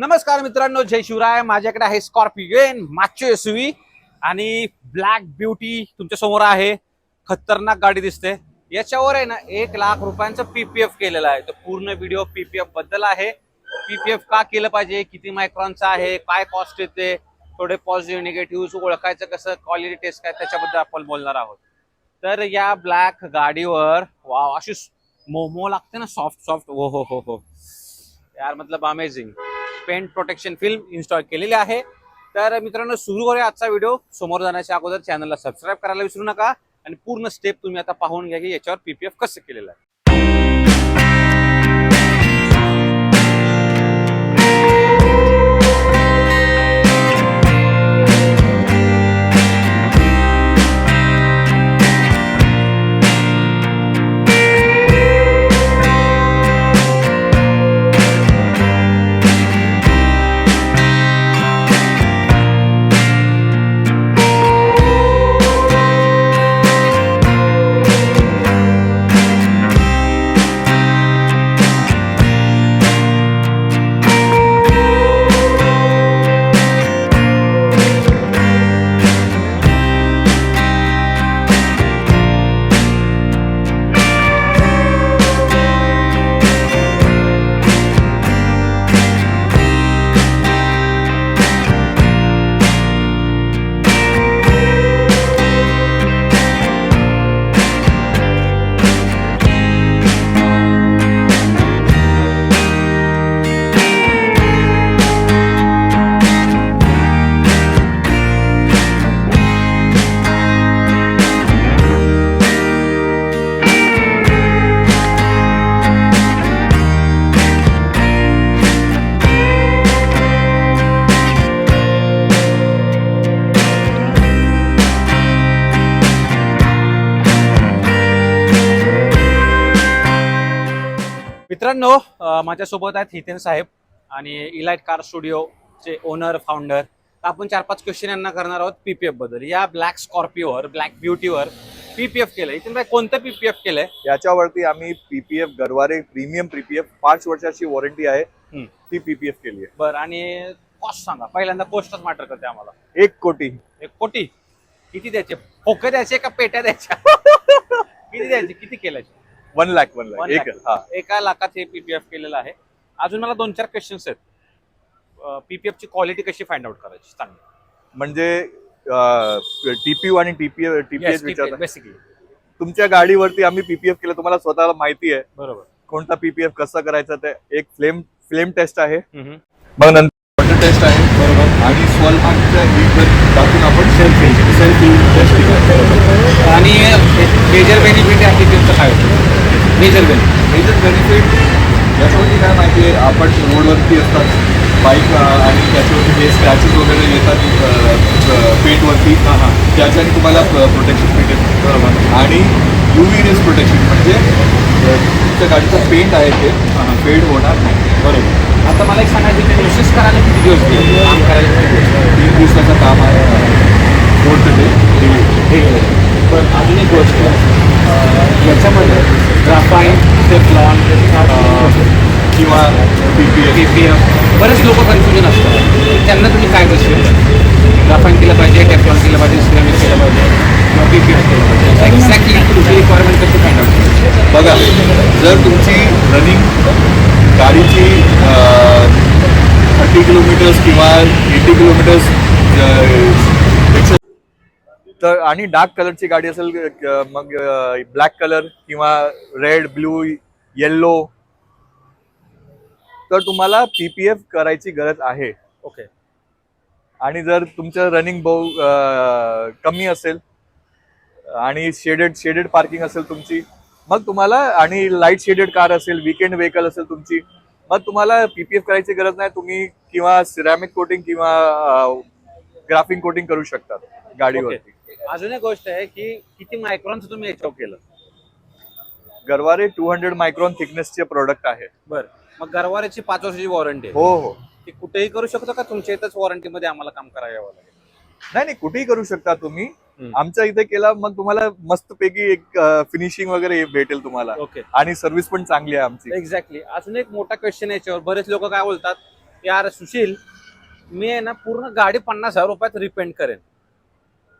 नमस्कार मित्रांनो जय शिवराय. माझ्याकडे आहे स्कॉर्पिओन मागची एसवी आणि ब्लॅक ब्युटी तुमच्यासमोर आहे. खतरनाक गाडी दिसते. याच्यावर आहे ना एक लाख रुपयांचं पीपीएफ केलेलं आहे. तर पूर्ण व्हिडिओ पीपीएफबद्दल आहे. पीपीएफ का केलं पाहिजे? किती मायक्रॉनचं आहे? काय कॉस्ट येते? थोडे पॉझिटिव्ह निगेटिव्ह ओळखायचं कसं? क्वालिटी टेस्ट काय? त्याच्याबद्दल आपण बोलणार आहोत. तर या ब्लॅक गाडीवर वाव अशी मोमो लागते ना सॉफ्ट सॉफ्ट हो हो हो हो. यार मतलब amazing paint protection film install केलेली आहे. तर मित्रांनो सुरू करूया आजचा व्हिडिओ. समोर जाण्याच्या अगोदर चॅनलला सबस्क्राईब करायला विसरू नका. आणि पूर्ण स्टेप तुम्ही आता पाहून घ्या की याच्यावर पीपीएफ कसं केलेलं आहे. मित्रांनो माझ्यासोबत आहेत हितेन साहेब आणि इलाइट कार स्टुडिओचे ओनर फाउंडर आपण चार पाच क्वेश्चन यांना करणार आहोत पीपीएफबद्दल. या ब्लॅक स्कॉर्पिओवर ब्लॅक ब्युटीवर पीपीएफ केलंय. हितेन भाई कोणतं पीपीएफ केलंय? याच्यावरती आम्ही पीपीएफ गरवारे प्रीमियम पीपीएफ पाच वर्षाची वॉरंटी आहे. ती पीपीएफ केली आहे. बरं आणि कॉस्ट सांगा. पहिल्यांदा कॉस्टच मॅटर करते आम्हाला. एक कोटी. एक कोटी? किती द्यायचे? खोके द्यायचे का पेट्या द्यायच्या? किती द्यायचे? किती केल्याचे? One lakh one lakh One एक lakh. हा. एका लाखात हे पीपीएफ केलेलं आहे. अजून मला दोन चार क्वेश्चन्स आहेत. पीपीएफ ची क्वालिटी कशी फाइंड आउट करायची? चांगली म्हणजे टीपीयू आणि टीपीएफ टीपीएफ विचारता बेसिकली तुमच्या गाडीवरती आम्ही पीपीएफ केलं तुम्हाला स्वतःला माहिती आहे. बरोबर. कोणता पीपीएफ कसं करायचं ते? एक फ्लेम फ्लेम टेस्ट आहे. हम्म. मग नंतर वॉटर टेस्ट आहे बरोबर. आणि स्वल्पांच्या टाकून आपण सेल्फ सेल्फ टेस्ट आणि मेजर बेनिफिट आहे पीपीएफचं काय होतं मेजर बेनिफिट मेजर बेनिफिट याच्यावरती काय माहिती आहे? आपण रोडवरती असतात. बाईक आणि त्याच्यावरती जे स्क्रॅचेस वगैरे येतात पेंटवरती त्याच्याने तुम्हाला प्रोटेक्शन भेटेल. बरोबर. आणि यू व्ही रेस प्रोटेक्शन म्हणजे तुमच्या गाडीचं पेंट आहे ते फेड होणार नाही. बरोबर. आता मला एक सांगायचं ते प्रोसेस करायला किती दिवस काम करायला किती दिवस तीन दिवसाचं काम आहे. फोर्थ डे हे पण अजून एक गोष्ट याच्यामध्ये ग्राफाईन टेफ्लॉन किंवा पी पी एफ पीपीएफ बरेच लोक कन्फ्युजन असतात. त्यांना तुम्ही काय दर्शवू ग्राफाईन केलं पाहिजे टेफ्लॉन केलं पाहिजे सिरामिक केलं पाहिजे किंवा पीपीएफ केलं पाहिजे. एक्झॅक्टली तुमची रिक्वायरमेंट कशी फाइंड आउट बघा जर तुमची रनिंग गाडीची थर्टी किलोमीटर्स किंवा एटी किलोमीटर्स तर आणि डार्क कलरची गाडी असेल मग ब्लॅक कलर किंवा रेड ब्लू येल्लो. तर तुम्हाला पीपीएफ करायची गरज आहे. ओके. आणि जर तुमचं रनिंग बहु कमी असेल आणि शेडेड शेडेड पार्किंग असेल तुमची मग तुम्हाला आणि लाइट शेडेड कार असेल विकेंड व्हेकल असेल तुमची मग तुम्हाला पीपीएफ करायची गरज नाही. तुम्ही किंवा सिरॅमिक कोटिंग किंवा ग्राफिंग कोटिंग करू शकता गाडीवरती. अजून एक गोष्ट आहे की किती मायक्रॉनचं तुम्ही याच्यावर केलं? गरवारे टू हंड्रेड मायक्रॉन थिकनेसचे प्रोडक्ट आहे. बरं. मग गरवाऱ्याची पाच वर्षाची वॉरंटी आहे. हो हो. ती कुठेही करू शकतो का? तुमच्या इथंच वॉरंटीमध्ये आम्हाला काम करावं लागेल? नाही नाही कुठेही करू शकता तुम्ही. आमच्या इथे केला मग तुम्हाला मस्तपैकी एक फिनिशिंग वगैरे भेटेल तुम्हाला. ओके. आणि सर्व्हिस पण चांगली आहे आमची. एक्झॅक्टली अजून एक मोठा क्वेश्चन याच्यावर. बरेच लोक काय बोलतात यार सुशील मी आहे ना पूर्ण गाडी पन्नास हजार रुपयात रिपेंट करेन.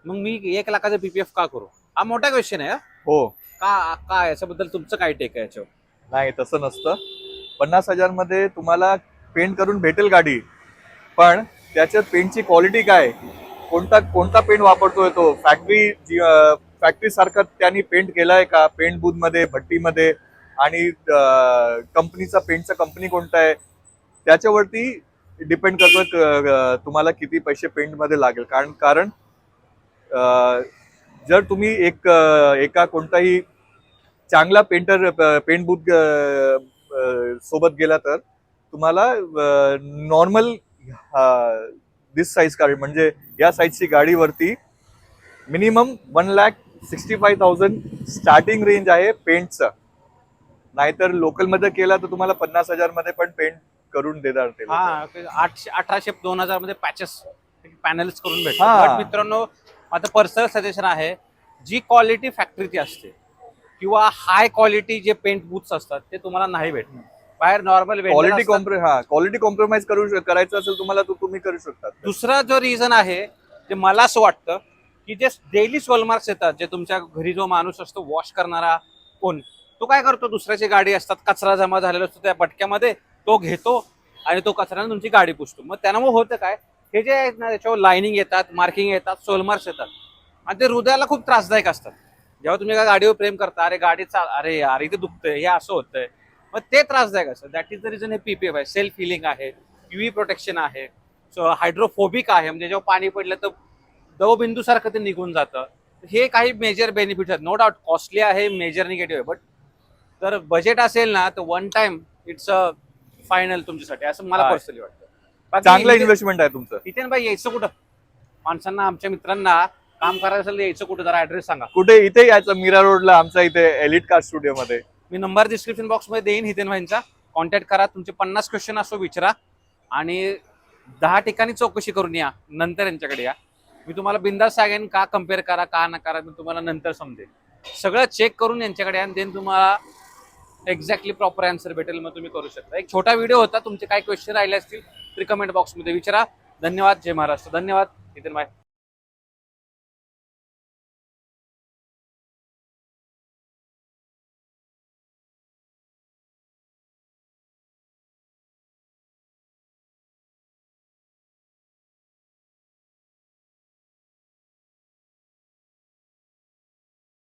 मग मी एक लाखाचं पीपीएफ का करू? हा मोठा क्वेश्चन आहे हा. हो. का का याच्याबद्दल तुमचं काय टेक आहे याच्यावर? नाही तसं नसतं. पन्नास हजारमध्ये तुम्हाला पेंट करून भेटेल गाडी. पण त्याच्यात पेंटची क्वालिटी काय? कोणता कोणता पेंट वापरतोय तो? फॅक्टरी फॅक्टरी सारखा त्यांनी पेंट केलाय का? पेंट बूथमध्ये भट्टीमध्ये? आणि कंपनीचा पेंटचा कंपनी कोणता आहे? त्याच्यावरती डिपेंड करतोय क- क- तुम्हाला किती पैसे पेंटमध्ये लागेल. कारण कारण जर तुम्ही एक एका कोणताही चांगला पेंटर पेंट बूथ सोबत गेला तर तुम्हाला नॉर्मल दिस साईज गाडी म्हणजे या साईजची गाडीवरती minimum one lakh sixty five thousand starting range आहे पेंटचं नाहीतर लोकलमध्ये केला तर तुम्हाला पन्नास हजारमध्ये पण पेंट करून देणार ते. हा आठशे अठराशे दोन हजारमध्ये पॅचेस पॅनल्स करून. भेटतात मित्रांनो माझं पर्सनल सजेशन आहे जी क्वालिटी फॅक्टरीची असते किंवा हाय क्वालिटी जे पेंट बुथ्स असतात ते तुम्हाला नाही भेटणार. बाहेर नॉर्मल क्वालिटी हा क्वालिटी कॉम्प्रोमाइज करू करायचं असेल तुम्हाला तुम्ही करू शकता. दुसरा जो रिझन आहे ते मला असं वाटतं की जे डेली सोलमार्क्स येतात जे तुमच्या घरी जो माणूस असतो वॉश करणारा कोण तो काय करतो? दुसऱ्याची गाडी असतात कचरा जमा झालेला असतो त्या पटक्यामध्ये तो घेतो आणि तो कचऱ्याने तुमची गाडी पुसतो. मग त्यामुळे होतं काय? हे जे आहेत ना त्याच्यावर लाईनिंग येतात मार्किंग येतात सोलमार्क्स येतात. आणि ते हृदयाला खूप त्रासदायक असतात. जेव्हा तुम्ही एका गाडीवर प्रेम करता अरे गाडी चाल अरे यार इथे दुखतंय हे असं होतंय. मग ते त्रासदायक असतं. दॅट इज द रिझन हे पीपीएफ आहे. सेल्फ हिलिंग आहे. युव्ही प्रोटेक्शन आहे. सो हायड्रोफोबिक आहे. म्हणजे जेव्हा पाणी पडलं तर दवबिंदू सारखं ते निघून जातं. हे काही मेजर बेनिफिट आहेत. नो डाऊट कॉस्टली आहे मेजर निगेटिव्ह आहे. बट जर बजेट असेल ना तर one time it's a final तुमच्यासाठी. असं मला. पर्सनली वाटतं. चांगलं इन्व्हेस्टमेंट आहे तुमचं. इथे बाई यायचं कुठं? माणसांना आमच्या मित्रांना काम करायचं असेल तर यायचं कुठं? जरा ऍड्रेस सांगा. कुठे? इथे यायचं. मीरा रोडला आमच्या इथे एलिट कार स्टुडिओ मध्ये. मी नंबर डिस्क्रिप्शन बॉक्समध्ये देईन हितेन भाईंचा. कॉन्टॅक्ट करा. तुमचे पन्नास क्वेश्चन असो विचारा. आणि दहा ठिकाणी चौकशी करून या. नंतर यांच्याकडे या. मी तुम्हाला बिंदास सांगेन का कंपेअर करा का न करा मी तुम्हाला नंतर समजेल सगळं चेक करून यांच्याकडे या. देन तुम्हाला एक्झॅक्टली प्रॉपर आन्सर भेटेल मग तुम्ही करू शकता. एक छोटा व्हिडिओ होता. तुमचे काही क्वेश्चन राहिले असतील तरी कमेंट बॉक्समध्ये विचारा. धन्यवाद जय महाराष्ट्र. धन्यवाद नितीन भाई.